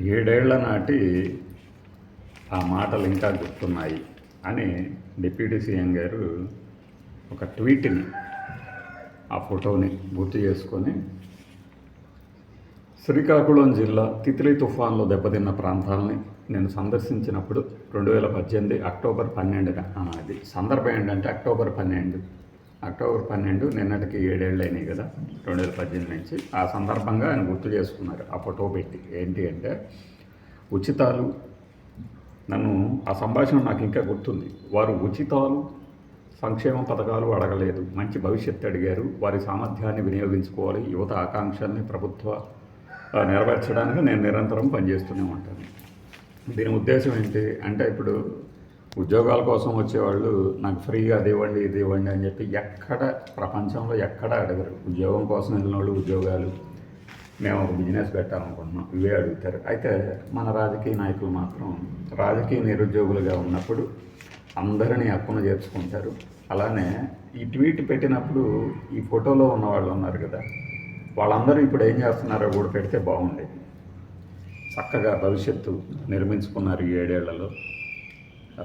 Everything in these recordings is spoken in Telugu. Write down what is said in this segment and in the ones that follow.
ఏడేళ్ళ నాటి ఆ మాటలు ఇంకా గుర్తున్నాయి అని డిప్యూటీ సీఎం గారు ఒక ట్వీట్ని ఆ ఫోటోని గుర్తు చేసుకొని శ్రీకాకుళం జిల్లా తిత్లీ తుఫాన్లో దెబ్బతిన్న ప్రాంతాలని నేను సందర్శించినప్పుడు రెండు వేల పద్దెనిమిది అక్టోబర్ పన్నెండున అది సందర్భం ఏంటంటే అక్టోబర్ పన్నెండు. అక్టోబర్ పన్నెండు నిన్నటికి ఏడేళ్ళు అయినాయి కదా రెండు వేల పద్దెనిమిది నుంచి. ఆ సందర్భంగా ఆయన గుర్తు చేసుకున్నారు ఆ ఫోటో పెట్టి. ఏంటి అంటే ఉచితాలు నన్ను ఆ సంభాషణ నాకు ఇంకా గుర్తుంది. వారు ఉచితాలు సంక్షేమ పథకాలు అడగలేదు. మంచి భవిష్యత్తు అడిగారు. వారి సామర్థ్యాన్ని వినియోగించుకోవాలి. యువత ఆకాంక్షల్ని ప్రభుత్వ నెరవేర్చడానికి నేను నిరంతరం పనిచేస్తూనే ఉంటాను. దీని ఉద్దేశం ఏంటి అంటే ఇప్పుడు ఉద్యోగాల కోసం వచ్చేవాళ్ళు నాకు ఫ్రీగా అది ఇవ్వండి ఇది ఇవ్వండి అని చెప్పి ఎక్కడ ప్రపంచంలో ఎక్కడ అడగరు. ఉద్యోగం కోసం వెళ్ళిన వాళ్ళు ఉద్యోగాలు మేము ఒక బిజినెస్ పెట్టాలనుకుంటున్నాం ఇవే అడుగుతారు. అయితే మన రాజకీయ నాయకులు మాత్రం రాజకీయ నిరుద్యోగులుగా ఉన్నప్పుడు అందరినీ అక్కున చేర్చుకుంటారు. అలానే ఈ ట్వీట్ పెట్టినప్పుడు ఈ ఫోటోలో ఉన్న వాళ్ళు ఉన్నారు కదా వాళ్ళందరూ ఇప్పుడు ఏం చేస్తున్నారో కూడా పెడితే బాగుండేది. చక్కగా భవిష్యత్తు నిర్మించుకున్నారు ఈ ఏడేళ్ళలో.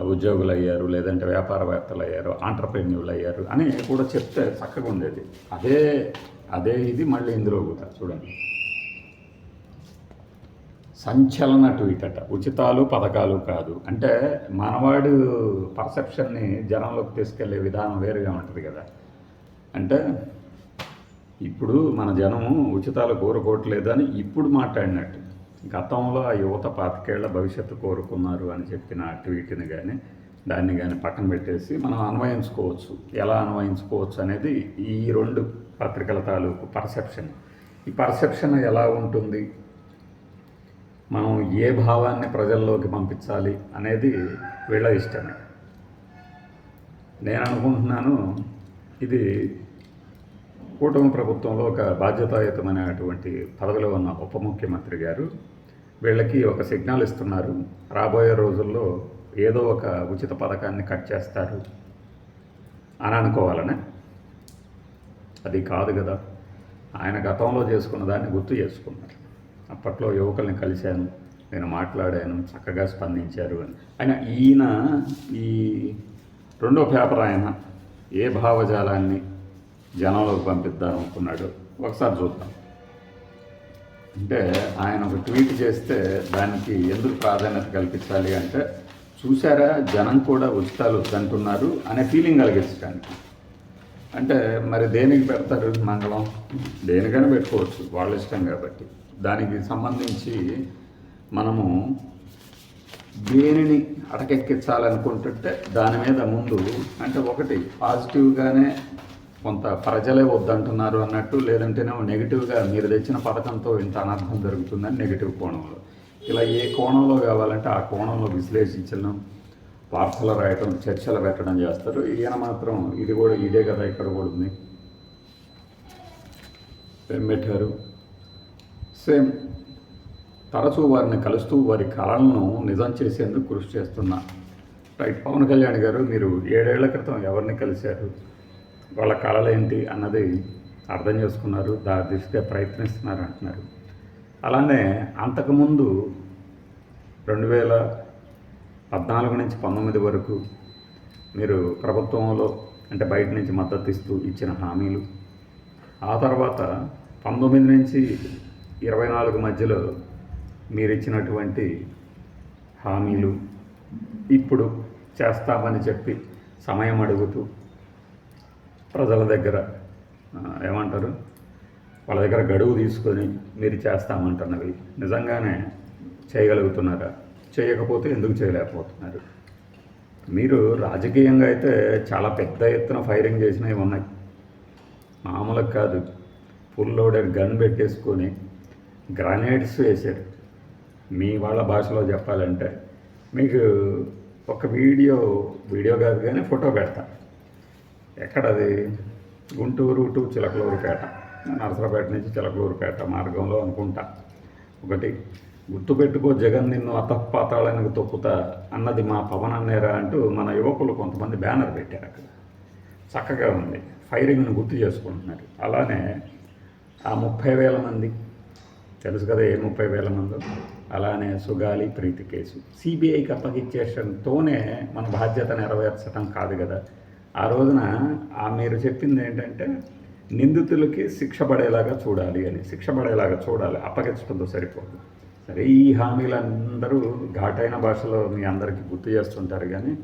ఉద్యోగులు అయ్యారు లేదంటే వ్యాపారవేత్తలు అయ్యారు ఆంటర్ప్రెన్యూర్లు అయ్యారు అని కూడా చెప్తే చక్కగా ఉండేది. అదే అదే ఇది మళ్ళీ ఇందులో కూడా చూడండి. సంచలన ట్వీట్ అట ఉచితాలు పథకాలు కాదు. అంటే మనవాడు పర్సెప్షన్ని జనంలోకి తీసుకెళ్ళే విధానం వేరుగా ఉంటుంది కదా. అంటే ఇప్పుడు మన జనము ఉచితాలు కోరుకోవట్లేదు అని ఇప్పుడు మాట్లాడినట్టు. గతంలో ఆ యువత పాతికేళ్ళ భవిష్యత్తు కోరుకున్నారు అని చెప్పిన ట్వీట్ని కానీ దాన్ని కానీ పక్కన పెట్టేసి మనం అన్వయించుకోవచ్చు. ఎలా అన్వయించుకోవచ్చు అనేది ఈ రెండు పత్రికల తాలూకు పర్సెప్షన్. ఈ పర్సెప్షన్ ఎలా ఉంటుంది? మనం ఏ భావాన్ని ప్రజల్లోకి పంపించాలి అనేది వీళ్ళ ఇష్టమే. నేను అనుకుంటున్నాను ఇది కూటమి ప్రభుత్వంలో ఒక బాధ్యతాయుతమైనటువంటి పదవిలో ఉన్న ఉప ముఖ్యమంత్రి గారు వీళ్ళకి ఒక సిగ్నల్ ఇస్తున్నారు. రాబోయే రోజుల్లో ఏదో ఒక ఉచిత పథకాన్ని కట్ చేస్తారు అని అనుకోవాలనే. అది కాదు కదా. ఆయన గతంలో చేసుకున్న దాన్ని గుర్తు చేసుకున్నారు. అప్పట్లో యువకుల్ని కలిశాను నేను మాట్లాడాను చక్కగా స్పందించారు అని. ఆయన ఈయన ఈ రెండో పేపర్ ఆయన ఏ భావజాలాన్ని జనంలోకి పంపిద్దాం అనుకున్నాడు. ఒకసారి చూద్దాం. అంటే ఆయన ఒక ట్వీట్ చేస్తే దానికి ఎందుకు ప్రాధాన్యత కల్పించాలి అంటే చూసారా జనం కూడా ఉచితాలు వద్దంటున్నారు అనే ఫీలింగ్ కలిగించడానికి. అంటే మరి దేనికి పెడతారు మంగళం? దేనికైనా పెట్టుకోవచ్చు వాళ్ళ ఇష్టం కాబట్టి. దానికి సంబంధించి మనము దేనిని అటకెక్కించాలనుకుంటుంటే దాని మీద ముందు అంటే ఒకటి పాజిటివ్గానే కొంత ప్రజలే వద్దంటున్నారు అన్నట్టు లేదంటేనేమో నెగిటివ్గా మీరు తెచ్చిన పథకంతో ఇంత అనర్థం జరుగుతుందని నెగిటివ్ కోణంలో. ఇలా ఏ కోణంలో కావాలంటే ఆ కోణంలో విశ్లేషించడం వార్తలు రాయటం చర్చలు పెట్టడం చేస్తారు. ఈయన మాత్రం ఇది కూడా ఇదే కదా ఇక్కడ కూడా ఉంది. పెట్టారు సేమ్ తరచూ వారిని కలుస్తూ వారి కళలను నిజం చేసేందుకు కృషి చేస్తున్నా. రైట్. పవన్ కళ్యాణ్ గారు మీరు ఏడేళ్ళ క్రితం ఎవరిని కలిశారు? వాళ్ళ కళలు ఏంటి అన్నది అర్థం చేసుకున్నారు దా దిశగా ప్రయత్నిస్తున్నారు అంటున్నారు. అలానే అంతకుముందు రెండు వేల పద్నాలుగు నుంచి పంతొమ్మిది వరకు మీరు ప్రభుత్వంలో అంటే బయట నుంచి మద్దతు ఇస్తూ ఇచ్చిన హామీలు ఆ తర్వాత పంతొమ్మిది నుంచి ఇరవై నాలుగు మధ్యలో మీరు ఇచ్చినటువంటి హామీలు ఇప్పుడు చేస్తామని చెప్పి సమయం అడుగుతూ ప్రజల దగ్గర ఏమంటారు? వాళ్ళ దగ్గర గడువు తీసుకొని మీరు చేస్తామంటున్నవి. నిజంగానే చేయగలుగుతున్నారా? చేయకపోతే ఎందుకు చేయలేకపోతున్నారు? మీరు రాజకీయంగా అయితే చాలా పెద్ద ఎత్తున ఫైరింగ్ చేసినవి ఉన్నాయి. మామూలుగా కాదు. ఫుల్ లోడెడ్ గన్ పెట్టేసుకొని గ్రనేడ్స్ వేశారు. మీ వాళ్ళ భాషలో చెప్పాలంటే మీకు ఒక వీడియో వీడియో కాదు కానీ ఫోటో పెడతా. ఎక్కడది? గుంటూరు టు చిలకలూరుపేట. నరసరాపేట నుంచి చిలకలూరుపేట మార్గంలో అనుకుంటా. ఒకటి గుర్తుపెట్టుకో జగన్ నిన్ను అతపాతాళానికి తొక్కుతా అన్నది మా పవన్ అన్నేరా అంటూ మన యువకులు కొంతమంది బ్యానర్ పెట్టారు అక్కడ. చక్కగా ఉంది. ఫైరింగ్ను గుర్తు చేసుకుంటున్నారు. అలానే ఆ ముప్పై వేల మంది తెలుసు కదా ఏ ముప్పై వేల మంది? అలానే సుగాలి ప్రీతి కేసు. సిబిఐకి అప్పగించేసడంతోనే మన బాధ్యత నెరవేర్చడం కాదు కదా. ఆ రోజున ఆ మీరు చెప్పింది ఏంటంటే నిందితులకి శిక్ష పడేలాగా చూడాలి అని శిక్ష పడేలాగా చూడాలి అప్పగించడంతో సరిపోదు. సరే ఈ హామీలందరూ ఘాటైన భాషలో మీ అందరికీ గుర్తు చేస్తుంటారు కానీ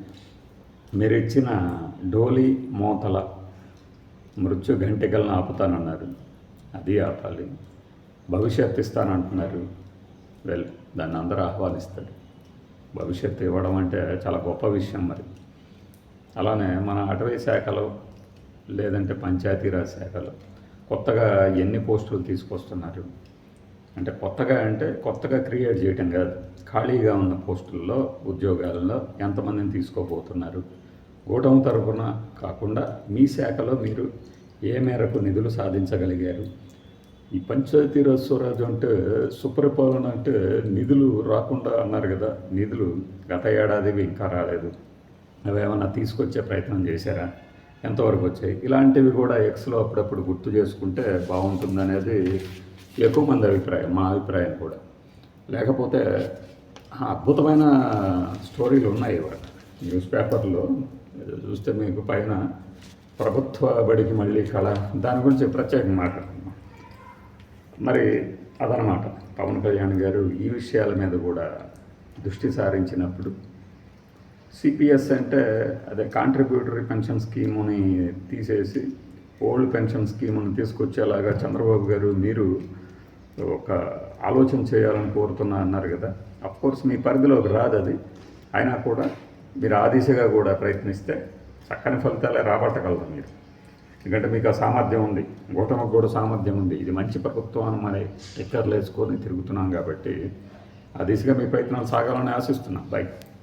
మీరు ఇచ్చిన డోలి మోతల మృత్యు గంటికలను ఆపుతానన్నారు. అది ఆపాలి. భవిష్యత్తు ఇస్తానంటున్నారు. వెల్ దాన్ని అందరూ ఆహ్వానిస్తారు. భవిష్యత్తు ఇవ్వడం అంటే చాలా గొప్ప విషయం మరి. అలానే మన అటవీ శాఖలో లేదంటే పంచాయతీరాజ్ శాఖలో కొత్తగా ఎన్ని పోస్టులు తీసుకొస్తున్నారు? అంటే కొత్తగా అంటే కొత్తగా క్రియేట్ చేయటం కాదు ఖాళీగా ఉన్న పోస్టుల్లో ఉద్యోగాలలో ఎంతమందిని తీసుకోబోతున్నారు? కూటమి తరఫున కాకుండా మీ శాఖలో మీరు ఏ మేరకు నిధులు సాధించగలిగారు? ఈ పంచాయతీరాజ్ స్వరాజ్ అంటే సుపరిపాలన అంటే నిధులు రాకుండా అన్నారు కదా నిధులు గత ఏడాదివి ఇంకా రాలేదు. అవి తీసుకొచ్చే ప్రయత్నం చేశారా? ఎంతవరకు వచ్చాయి? ఇలాంటివి కూడా ఎక్స్లో అప్పుడప్పుడు గుర్తు చేసుకుంటే బాగుంటుందనేది ఎక్కువ మంది అభిప్రాయం మా అభిప్రాయం కూడా. లేకపోతే అద్భుతమైన స్టోరీలు ఉన్నాయి ఇవాళ. న్యూస్ పేపర్లో చూస్తే మీకు పైన ప్రభుత్వ బడికి మళ్ళీ కళ దాని గురించి ప్రత్యేకంగా మాట్లాడుతున్నాం మరి అదనమాట. పవన్ కళ్యాణ్ గారు ఈ విషయాల మీద కూడా దృష్టి సారించినప్పుడు సిపిఎస్ అంటే అదే కాంట్రిబ్యూటరీ పెన్షన్ స్కీముని తీసేసి ఓల్డ్ పెన్షన్ స్కీముని తీసుకొచ్చేలాగా చంద్రబాబు గారు మీరు ఒక ఆలోచన చేయాలని కోరుతున్నా అన్నారు కదా. కోర్స్ మీ పరిధిలోకి రాదు అది. అయినా కూడా మీరు ఆ దిశగా కూడా ప్రయత్నిస్తే చక్కని ఫలితాలే రాబట్టగలరు మీరు. ఎందుకంటే మీకు ఆ సామర్థ్యం ఉంది. కూటమికి కూడా సామర్థ్యం ఉంది. ఇది మంచి ప్రభుత్వం అని మరి ఎక్కర్లు వేసుకొని తిరుగుతున్నాం కాబట్టి ఆ దిశగా మీ ప్రయత్నాలు సాగాలని ఆశిస్తున్నాం. బై